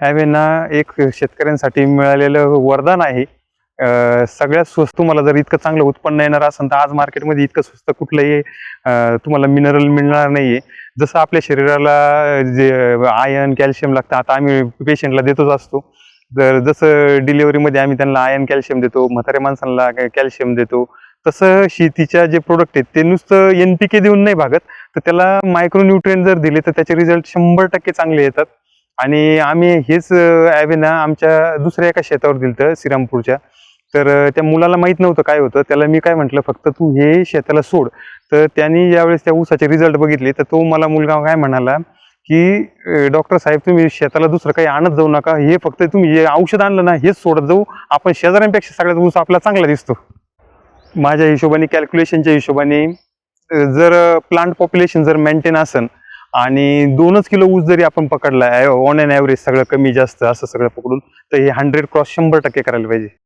ॲव्हेना एक शेतकऱ्यांसाठी मिळालेलं वरदान आहे. सगळ्यात स्वस्त तुम्हाला जर इतकं चांगलं उत्पन्न येणार असेल तर आज मार्केटमध्ये इतकं स्वस्त कुठलंही तुम्हाला मिनरल मिळणार नाही आहे जसं आपल्या शरीराला जे आयर्न कॅल्शियम लागतं आता आम्ही पेशंटला देतोच असतो. जर जसं डिलिव्हरीमध्ये आम्ही त्यांना आयर्न कॅल्शियम देतो म्हाताऱ्या माणसांना कॅल्शियम देतो. तसं शेतीच्या जे प्रोडक्ट आहेत ते नुसतं एन पी के देऊन नाही भागत. तर त्याला मायक्रोन्युट्रिएंट जर दिले तर त्याचे रिझल्ट शंभर टक्के चांगले येतात. आणि आम्ही हेच ॲव्हेना आमच्या दुसऱ्या एका शेतावर दिलं होतं श्रीरामपूरच्या. तर त्या मुलाला माहीत नव्हतं काय होतं. त्याला मी काय म्हटलं फक्त तू हे शेताला सोड. तर त्यांनी ज्यावेळेस त्या ऊसाचे रिझल्ट बघितले तर तो मला मुलगा काय म्हणाला की डॉक्टर साहेब तुम्ही शेताला दुसरं काही आणत जाऊ नका. हे फक्त तुम्ही हे औषध आणलं ना हेच सोडत जाऊ. आपण शेजाऱ्यांपेक्षा सगळ्यात ऊस आपला चांगला दिसतो. माझ्या हिशोबाने कॅल्क्युलेशनच्या हिशोबाने जर प्लांट पॉप्युलेशन जर मेंटेन असेल आणि दोनच किलो ऊस जरी आपण पकडला ऑन अँड ॲव्हरेज सगळं कमी जास्त असं सगळं पकडून तर हे हंड्रेड क्रॉस शंभर टक्के करायला पाहिजे.